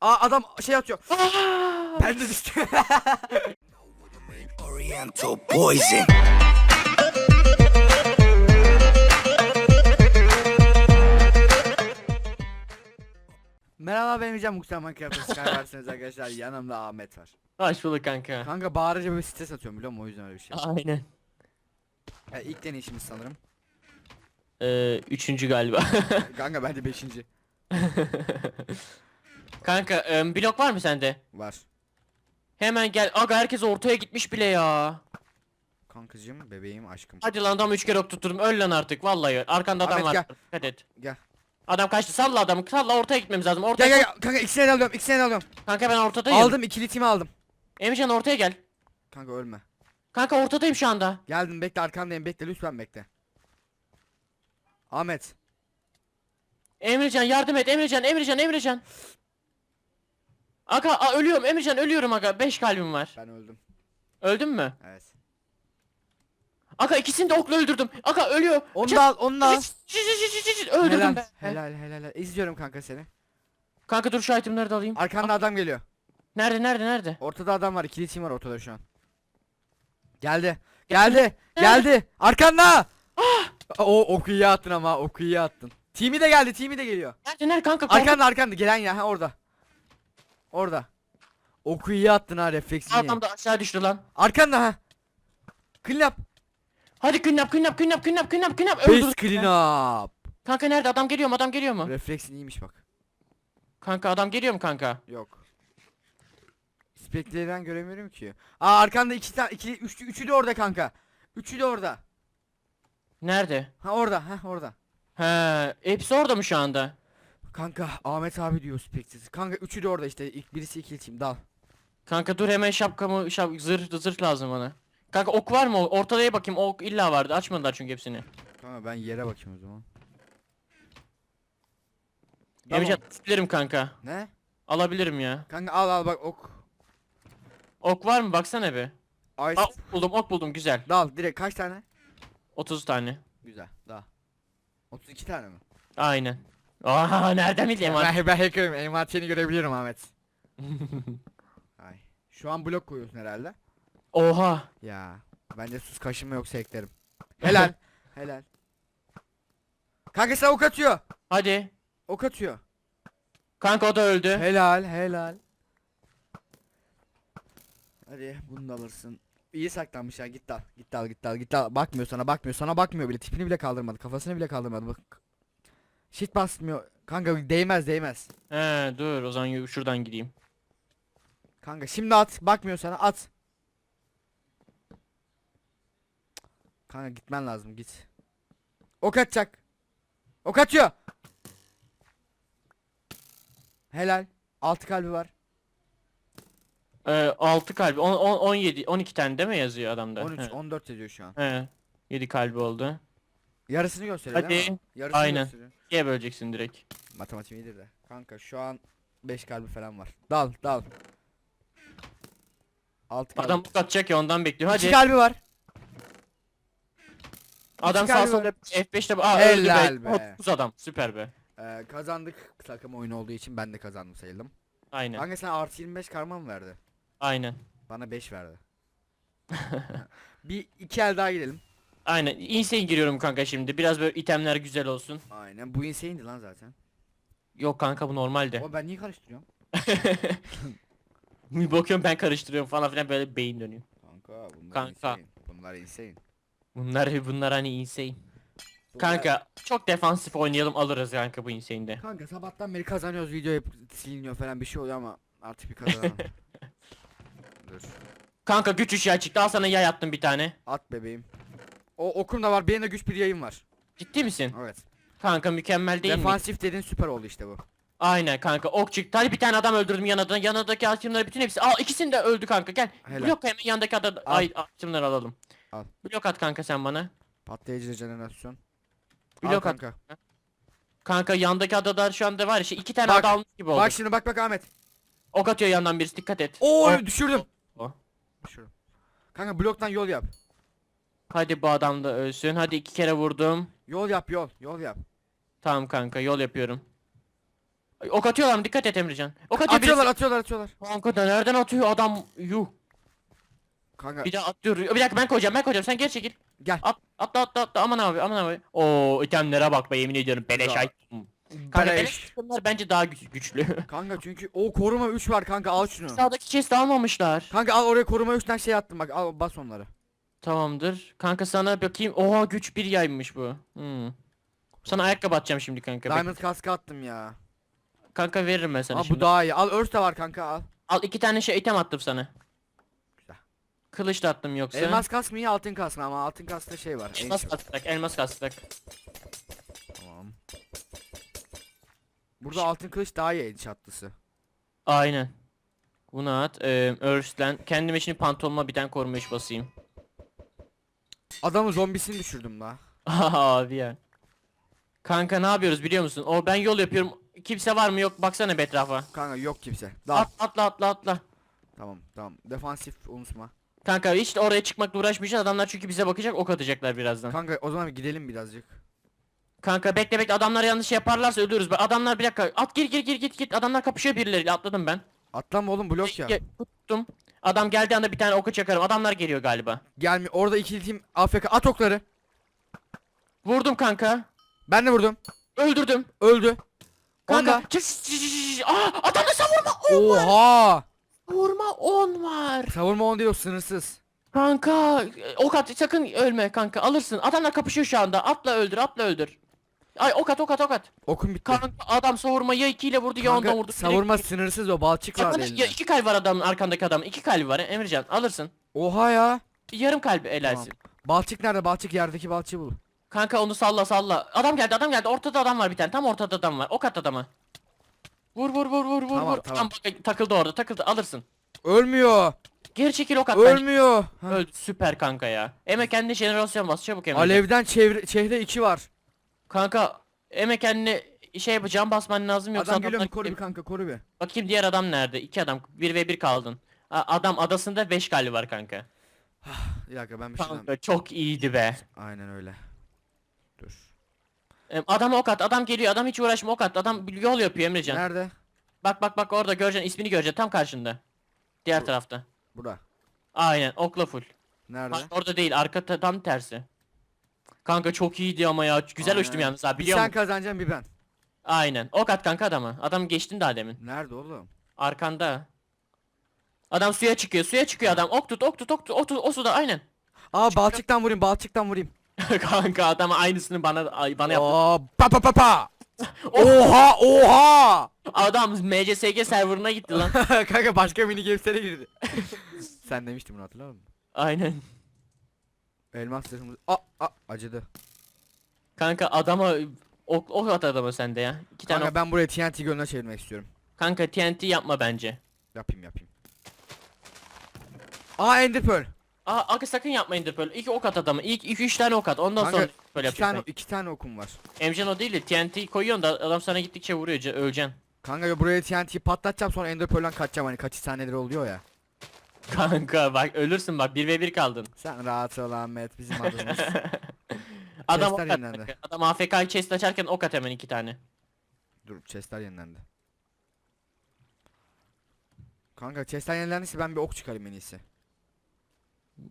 Aa adam şey atıyor. Aa! Ben de düştüm. Oriental poison. Merhaba ben Ecem Muhtemelen Minecraft'ta Skyver'siniz arkadaşlar. Yanımda Ahmet var. Hoş bulduk kanka. Kanka bağırınca böyle stres atıyorum biliyor musun? O yüzden öyle bir şey. Aynen. Ya, ilk deneyişimiz sanırım. Ee, üçüncü galiba. Kanka ben de beşinci. kanka em, blok var mı sende? Var. Hemen gel. Aga herkes ortaya gitmiş bile ya. Kankacığım, bebeğim, aşkım. Hadi lan adam üç kere ok tutturdum. Öl lan artık vallahi. Arkanda adam Ahmet, var. gel. Dikkat et. Gel. Adam kaçtı. Salla adamı. Salla ortaya gitmemiz lazım. Ortaya. Gel gel gel. Kanka ikisini de alıyorum. ikisini de alıyorum. Kanka ben ortadayım. Aldım ikili timi aldım. Emircan ortaya gel. Kanka ölme. Kanka ortadayım şu anda. Geldim bekle arkandayım bekle lütfen bekle. Ahmet. Emircan yardım et. Emircan, Emircan, Emircan. Aga a, ölüyorum. Emircan ölüyorum aga. 5 kalbim var. Ben öldüm. Öldün mü? Evet. Aga ikisini de okla öldürdüm. Aga ölüyor. Onu da al onu da al. Öldürdüm Helal, ben. helal helal helal. İzliyorum kanka seni. Kanka dur şu itemleri de alayım. Arkanda adam geliyor. Nerede nerede nerede? Ortada adam var. ikili tim var ortada şu an. Geldi. Geldi. Geldi. Arkanda. o oku iyi attın ama oku iyi attın. Timi de geldi. Timi de geliyor. Nerede nerede kanka? Arkanda arkanda gelen ya ha orada. Orada. Oku iyi attın ha refleksini. Adam da aşağı düştü lan. Arkanda ha. Clean up. Hadi clean up clean up clean up clean up clean up clean up. Öldürdüm. clean up. Kanka nerede? Adam geliyor mu? Adam geliyor mu? Refleksin iyiymiş bak. Kanka adam geliyor mu kanka? Yok. Spektreden göremiyorum ki. Aa arkanda iki tane iki üçlü üçü de orada kanka. Üçü de orada. Nerede? Ha orada ha orada. He, hepsi orada mı şu anda? Kanka Ahmet abi diyor Spectres. Kanka üçü de orada işte. İlk birisi ikili team dal. Kanka dur hemen şapkamı şap zırh zırh lazım bana. Kanka ok var mı? Ortaya bakayım. Ok illa vardı. Açmadılar çünkü hepsini. Kanka ben yere bakayım o zaman. Emircan alabilirim kanka. Ne? Alabilirim ya. Kanka al al bak ok. Ok var mı? Baksana bir. Ice. Aa, ok buldum ok buldum güzel. Dal direkt kaç tane? 30 tane. Güzel. Dal. 32 tane mi? Aynen. Aa nereden bileyim abi? Ben, ben hacker'ım. Envanterini görebiliyorum Ahmet. Ay. Şu an blok koyuyorsun herhalde. Oha. Ya. Bence sus kaşınma yoksa eklerim. Helal. Helal. Kanka sen ok atıyor. Hadi. Ok atıyor. Kanka o da öldü. Helal helal. Hadi bunu da alırsın. İyi saklanmış ya git al git al git al git al bakmıyor sana bakmıyor sana bakmıyor bile tipini bile kaldırmadı kafasını bile kaldırmadı bak. Shit basmıyor kanka değmez değmez. He dur o zaman şuradan gideyim. Kanka şimdi at bakmıyor sana at. Kanka gitmen lazım git. Ok atacak. Ok atıyor. Helal. Altı kalbi var. Ee, 6 kalbi. 10, 10, 17 12 tane değil mi yazıyor adamda? 13 He. 14 yazıyor şu an. He. 7 kalbi oldu. Yarısını mi? Hadi. Yarısını Aynen. gösteriyor. İkiye böleceksin direkt. Matematiğim iyidir de. Kanka şu an 5 kalbi falan var. Dal dal. 6 kalbi. Adam bu atacak ya ondan bekliyor. İki Hadi. kalbi var. Adam kalbi sağ var. solda F5'te aa Helal öldü be. be. 30 adam. Süper be. Ee, kazandık takım oyunu olduğu için ben de kazandım sayıldım. Aynen. Kanka sen artı 25 karma mı verdi? Aynen. Bana 5 verdi. bir iki el daha gidelim. Aynen. Insane giriyorum kanka şimdi. Biraz böyle itemler güzel olsun. Aynen bu insane'di lan zaten. Yok kanka bu normalde. O ben niye karıştırıyorum? Bir bakıyorum ben karıştırıyorum falan filan böyle beyin dönüyor. Kanka bunlar Kanka. insane. Bunlar insane. Bunlar bunlar hani insane. Bunlar- Kanka çok defansif oynayalım alırız kanka bu insane'de. Kanka sabahtan beri kazanıyoruz video hep siliniyor falan bir şey oluyor ama artık bir kazanalım. Dur. Kanka güç ışığı çıktı al sana yay attım bir tane. At bebeğim. O okum da var. Benim de güç bir yayın var. Ciddi misin? Evet. Kanka mükemmel değil mi? Defansif dedin süper oldu işte bu. Aynen kanka ok çıktı. Hadi bir tane adam öldürdüm yanında. Yanındaki itemleri bütün hepsi. Al ikisini de öldü kanka gel. Helal. Blok hemen yanındaki adam Al. ay itemleri alalım. Al. Blok at kanka sen bana. Patlayıcı jenerasyon. Blok Al at. kanka. Kanka yandaki adalar şu anda var ya şey iki tane Bak, ada almış gibi oldu. Bak şimdi bak bak Ahmet. Ok atıyor yandan birisi dikkat et. Oo Ay, düşürdüm. O. Düşürdüm. Kanka bloktan yol yap. Hadi bu adam da ölsün. Hadi iki kere vurdum. Yol yap yol. Yol yap. Tamam kanka yol yapıyorum. Ok atıyorlar mı? Dikkat et Emrecan. Ok atıyor Atıyorlar birisi. atıyorlar atıyorlar. Kanka da nereden atıyor adam? Yuh. Kanka Bir daha atıyor. Bir dakika ben koyacağım ben koyacağım. Sen geri çekil. gel. At atla atla atla aman abi aman abi. Oo itemlere bak be yemin ediyorum beleş Ya. ay. Kanka Beleş. beleş itemler bence daha güç, güçlü. Kanka çünkü o koruma 3 var kanka al şunu. Sağdaki chest almamışlar. Kanka al oraya koruma 3'ten şey attım bak al bas onları. Tamamdır. Kanka sana bakayım. Oha güç bir yaymış bu. Hmm. Sana ayakkabı atacağım şimdi kanka. Diamond kaskı attım ya. Kanka veririm ben sana Al şimdi. bu daha iyi. Al örs de var kanka al. Al iki tane şey item attım sana. Güzel. Kılıç da attım yoksa. Elmas kask mı iyi altın kask mı ama altın kaskta şey var. Elmas ancient. kastık, elmas kastık. Tamam. Burada altın kılıç daha iyi enchantlısı. Aynen. Bunu at. Ee, Earth'len. Kendime şimdi pantolonuma bir tane koruma iş basayım. Adamın zombisini düşürdüm la. Abi ya. Kanka ne yapıyoruz biliyor musun? O ben yol yapıyorum. Kimse var mı yok baksana bir etrafa. Kanka yok kimse. Dal. At, atla atla atla. Tamam tamam. Defansif unutma. Kanka hiç de oraya çıkmakla uğraşmayacağız. Adamlar çünkü bize bakacak ok atacaklar birazdan. Kanka o zaman gidelim birazcık. Kanka bekle bekle adamlar yanlış yaparlarsa ölürüz. Bak Adamlar bir dakika at gir gir gir git git. Adamlar kapışıyor birileriyle atladım ben. Atlanma oğlum blok ya. Ge- Tuttum. Adam geldiği anda bir tane oku çakarım. Adamlar geliyor galiba. Gelmi orada ikili team AFK at okları. Vurdum kanka. Ben de vurdum. Öldürdüm. Öldü. Kanka. Onda. Çık, çık, çık, çık, çık. Aa adamda savurma. Oha. Savurma 10 var. Savurma on değil o sınırsız. Kanka ok at sakın ölme kanka alırsın. Adamlar kapışıyor şu anda. Atla öldür atla öldür. Ay ok at ok at ok at. Okum bitti. Kanka adam savurma ya 2 ile vurdu ya Kanka, ondan vurdu. savurma sınırsız o balçık var Sakın, elinde. ya iki kalp var adamın arkandaki adamın. iki kalbi var Emrecan alırsın. Oha ya. Yarım kalbi helalsin. Balçık nerede? Balçık yerdeki balçığı bul. Kanka onu salla salla. Adam geldi adam geldi. Ortada adam var bir tane. Tam ortada adam var. Ok at adama. Vur vur vur vur vur Tamam, vur. tamam. Tam bak, takıldı orada takıldı alırsın. Ölmüyor. Geri çekil ok at bence. Ölmüyor. Ha. Öldü süper kanka ya. Eme kendine jenerasyon bas çabuk Emre. Alevden çevre çehre 2 var. Kanka Eme kendine şey yapacağım basman lazım yoksa Adam geliyor mu? Koru bir kanka koru bir. Bakayım diğer adam nerede? İki adam 1 ve 1 kaldın. A- Adam adasında 5 kalbi var kanka. Bir dakika ben bir şeyden... Kanka çok iyiydi be. Aynen öyle. Dur. Em, Adama ok at. Adam geliyor. Adam hiç uğraşma ok at. Adam bir yol yapıyor Emrecan. Nerede? Bak bak bak orada göreceksin ismini göreceksin tam karşında. Diğer tarafta. Burada. Aynen okla full. Nerede? Bak orada değil arka ta- tam tersi. Kanka çok iyiydi ama ya güzel Aynen. uçtum yalnız ha Bir biliyor sen musun? kazanacaksın bir ben. Aynen ok at kanka adama. Adam geçtin daha demin. Nerede oğlum? Arkanda. Adam suya çıkıyor suya çıkıyor adam ok tut ok tut ok tut ok tut o suda aynen. Aa balçıktan vurayım balçıktan vurayım. kanka adam aynısını bana ay- bana yaptı. Aa pa pa pa pa. Oha oha. Adam MCSG serverına gitti lan. kanka başka mini games'lere girdi. sen demiştin bunu hatırlar mısın? aynen. Elmas zırhımız. Aa, aa acıdı. Kanka adama ok, ok at adama sende ya. İki tane Kanka ok- ben buraya TNT gölüne çevirmek istiyorum. Kanka TNT yapma bence. Yapayım yapayım. Aa Ender Pearl. Aa aga sakın yapmayın da böyle. İlk ok at adama. İlk 2 3 tane ok at. Ondan Kanka, sonra böyle iki tane, yapacaksın. iki tane okum var. Emcan o değil de TNT koyuyorsun da adam sana gittikçe vuruyor ce- öleceksin. Kanka ya buraya TNT'yi patlatacağım sonra Ender Pearl'den kaçacağım hani kaç saniyedir oluyor ya. Kanka bak ölürsün bak 1 ve 1 kaldın. Sen rahat ol Ahmet bizim adımız. Adam ok Chestler at. yenilendi. kanka. Adam AFK chest açarken ok at hemen iki tane. Dur chestler yenilendi. Kanka chestler yenilendiyse ben bir ok çıkarayım en iyisi.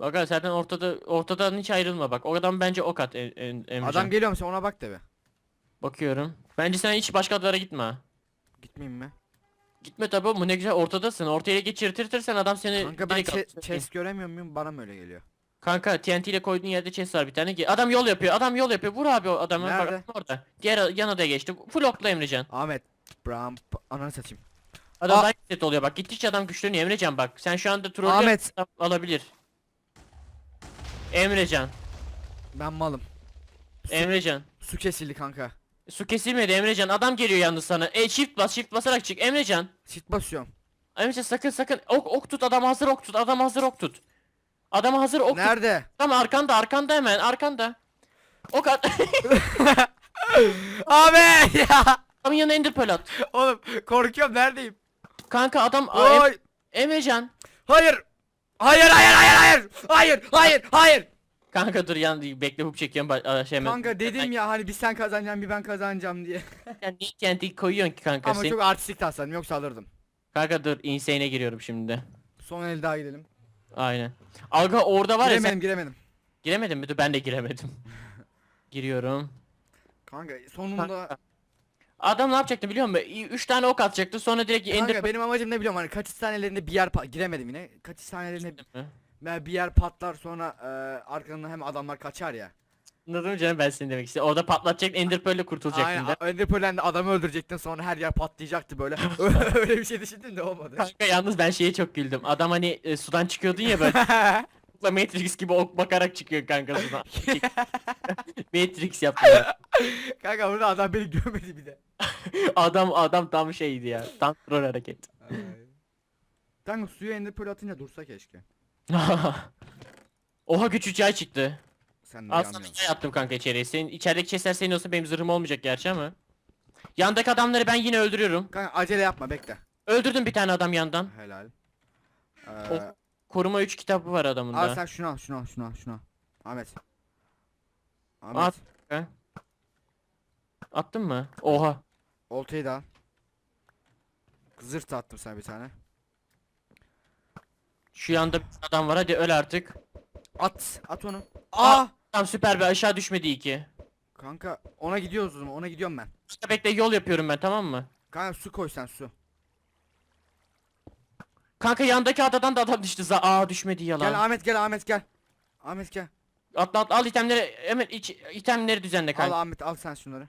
Aga zaten ortada ortadan hiç ayrılma bak. O adam bence ok at em, em, Emrecan. Adam geliyor mu sen ona bak de be. Bakıyorum. Bence sen hiç başka adalara gitme ha. Gitmeyeyim mi? Gitme tabi bu ne güzel ortadasın. Ortaya geçirtirsen adam seni Kanka ben direkt che- chest göremiyor muyum bana mı öyle geliyor? Kanka TNT ile koyduğun yerde chest var bir tane. Ge- Adam yol yapıyor. Adam yol yapıyor. Vur abi o adamı. Bak, Nerede? adam orada. Diğer yan odaya geçti. Full okla Emrecan. Ahmet p- ananı satayım. Adam Aa! daha set oluyor bak. Gittikçe adam güçleniyor Emrecan bak. Sen şu anda troll Ahmet. alabilir. Emrecan. Ben malım. Emrecan. Su kesildi kanka. Su kesilmedi Emrecan. Adam geliyor yalnız sana. E shift bas shift basarak çık Emrecan. Sit basıyorum. Emrecan sakın sakın. Ok ok tut adam hazır ok tut. Adam hazır ok tut. Adam hazır ok tut. Nerede? Tamam arkanda arkanda hemen arkanda. Ok at. Ahmet ya. Adamın yanına ender pearl at. Oğlum korkuyorum neredeyim? Kanka adam Aa, Em- Oy. Emrecan. Hayır. Hayır hayır hayır hayır. Hayır hayır hayır. Kanka dur yan bekle hook çekiyorum ba- aa, şey Kanka dedim ya hani bir sen kazanacaksın bir ben kazanacağım diye. Sen niye TNT koyuyorsun ki kanka? Ama Sen- çok artistik tasarım yoksa alırdım. Kanka dur insane'e giriyorum şimdi de. Son el daha gidelim. Aynen. Aga orada var ya giremedim sen giremedim. giremedin mi? Dur ben de giremedim. Giriyorum. Kanka sonunda Kanka. Adam ne yapacaktı biliyor musun? 3 tane ok atacaktı sonra direkt Kanka ender benim amacım ne biliyorum hani kaçış sahnelerinde bir yer giremedim yine. Kaçış sahnelerinde ben bir yer patlar sonra e, arkadan hem adamlar kaçar ya. Anladın mı canım ben seni demek istedim. Orada patlatacak Ender Pearl'le kurtulacaktın Aynen. da. Ender Pearl'den de adamı öldürecektin sonra her yer patlayacaktı böyle. Öyle bir şey düşündüm de olmadı. Kanka yalnız ben şeye çok güldüm. Adam hani e, sudan çıkıyordun ya böyle Matrix gibi ok bakarak çıkıyor kanka sudan. Matrix yaptı ya. Kanka burada adam beni görmedi bir de. Adam adam tam şeydi ya. Tam troll hareket. Kanka suya Ender Pearl atınca dursa keşke. Oha küçük yay çıktı. Sen de Aslında yanmıyorsun. şey attım kanka içeriye. Senin içerideki chestler senin olsa benim zırhım olmayacak gerçi ama. Yandaki adamları ben yine öldürüyorum. Kanka acele yapma bekle. Öldürdüm bir tane adam yandan. Helal. O- Ee, Koruma 3 kitabı var adamın al da. sen şunu al şunu al şunu al şunu al. Ahmet. Ahmet. At. Attın mı? Oha. Oltayı da al. Zırt attım sana bir tane. Şu yanda bir adam var hadi öl artık. At. At onu. Aa! Aa! Tamam süper bir aşağı düşmedi iki. Kanka ona gidiyoruz o zaman ona gidiyorum ben. İşte bekle yol yapıyorum ben tamam mı? Kanka su koy sen su. Kanka yandaki adadan da adam düştü. Za Aa düşmedi yalan. Gel Ahmet gel Ahmet gel. Ahmet gel. Atla atla al itemleri hemen iç, itemleri düzenle Al kanka. Ahmet al sen şunları.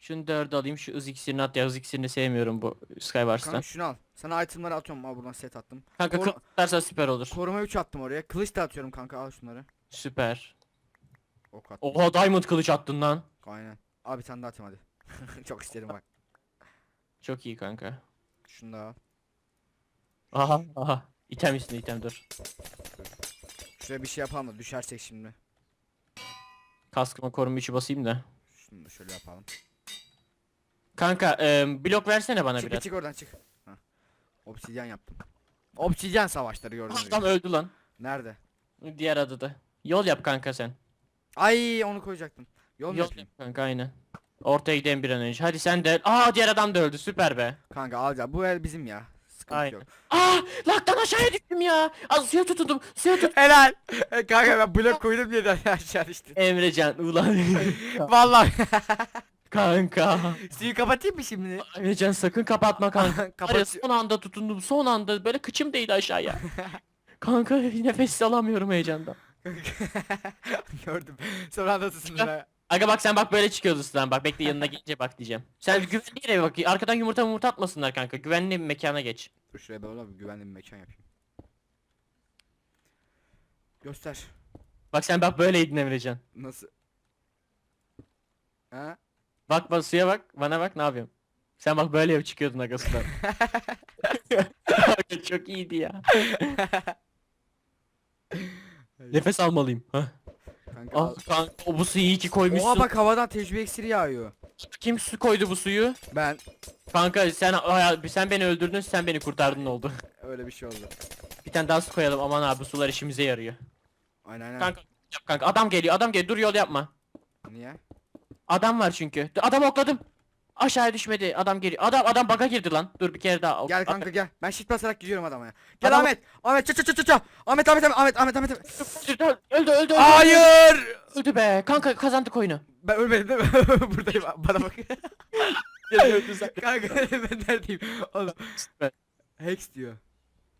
Şunu dördü alayım şu hız iksirini at ya hız iksirini sevmiyorum bu Skywars'tan. Kanka şunu al. Sana itemları atıyorum al buradan set attım. Kanka Koru- kılıçlarsa süper olur. Koruma 3 attım oraya. Kılıç da atıyorum kanka al şunları. Süper. Ok attım. Oha diamond kılıç attın lan. Aynen. Abi bir tane daha atayım hadi. Çok isterim bak. Çok iyi kanka. Şunu da al. Aha aha. İtem üstüne item dur. Şuraya bir şey yapalım da düşersek şimdi. Kaskıma koruma 3'ü basayım da. Şunu da şöyle yapalım. Kanka e, blok versene bana çık bir biraz. çık oradan çık. Hah. Obsidyen yaptım. Obsidyen savaşları gördüğünüz Adam öldü lan. Nerede? Diğer adada. Yol yap kanka sen. Ay onu koyacaktım. Yol mu Yol yapayım? yap kanka aynen. Ortaya gidelim bir an önce. Hadi sen de. Aa diğer adam da öldü. Süper be. Kanka alacağım. Bu el bizim ya. Sıkıntı Aynen. yok. Aa laktan aşağıya düştüm ya. Az suya tutundum. Suya tut. Helal. E, kanka ben blok koydum diye de aşağı düştüm. Emrecan ulan. Vallahi. kanka. Suyu kapatayım mı şimdi? Emrecan sakın kapatma kanka. Var ya, Kapat. son anda tutundum. Son anda böyle kıçım değdi aşağıya. kanka nefes alamıyorum heyecandan. Gördüm. Son anda tutundun ha. Aga bak sen bak böyle çıkıyordu sudan. Bak bekle yanına gelince bak diyeceğim. Sen güvenli yere bak. Arkadan yumurta yumurta atmasınlar kanka. Güvenli bir mekana geç. Dur şuraya böyle bir güvenli bir mekan yapayım. Göster. Bak sen bak böyleydin Emrecan. Nasıl? Ha? Bak bak suya bak. Bana bak ne yapıyorum. Sen bak böyle yap çıkıyordun aga sudan. Aga Çok iyiydi ya. Nefes almalıyım. Hah. Kanka. Ah kanka o bu suyu iyi ki koymuşsun. Oha bak havadan tecrübe iksiri yağıyor. Kim su koydu bu suyu? Ben Kanka sen hayal- sen beni öldürdün sen beni kurtardın oldu. öyle bir şey oldu. Bir tane daha su koyalım aman abi bu sular işimize yarıyor. Aynen aynen. Kanka yap kanka adam geliyor adam geliyor dur yol yapma. Niye? Adam var çünkü. Adam okladım. Aşağıya düşmedi. Adam geliyor. Adam adam baga girdi lan. Dur bir kere daha. ok- Gel kanka gel. Ben shit basarak gidiyorum adama ya. Gel Adam- Ahmet. Ahmet çat çat çat çat, çat. Ahmet Ahmet Ahmet Ahmet Ahmet Ahmet. Öldü öldü öldü. Hayır. Öldü be. Kanka kazandık oyunu. Ben ölmedim değil mi? Buradayım bana bak. Kanka ben neredeyim? Oğlum. Hex diyor.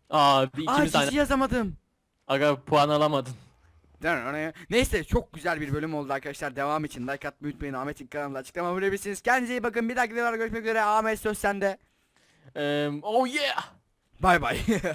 Aa bir Aa ikimiz aynı. hiç yazamadım. Aga puan alamadın. Neyse çok güzel bir bölüm oldu arkadaşlar. Devam için like atmayı unutmayın. Ahmet'in kanalında açıklama bulabilirsiniz. Kendinize iyi bakın. Bir dahaki videolarda görüşmek üzere. Ahmet söz sende. Eee oh yeah. Bay bay.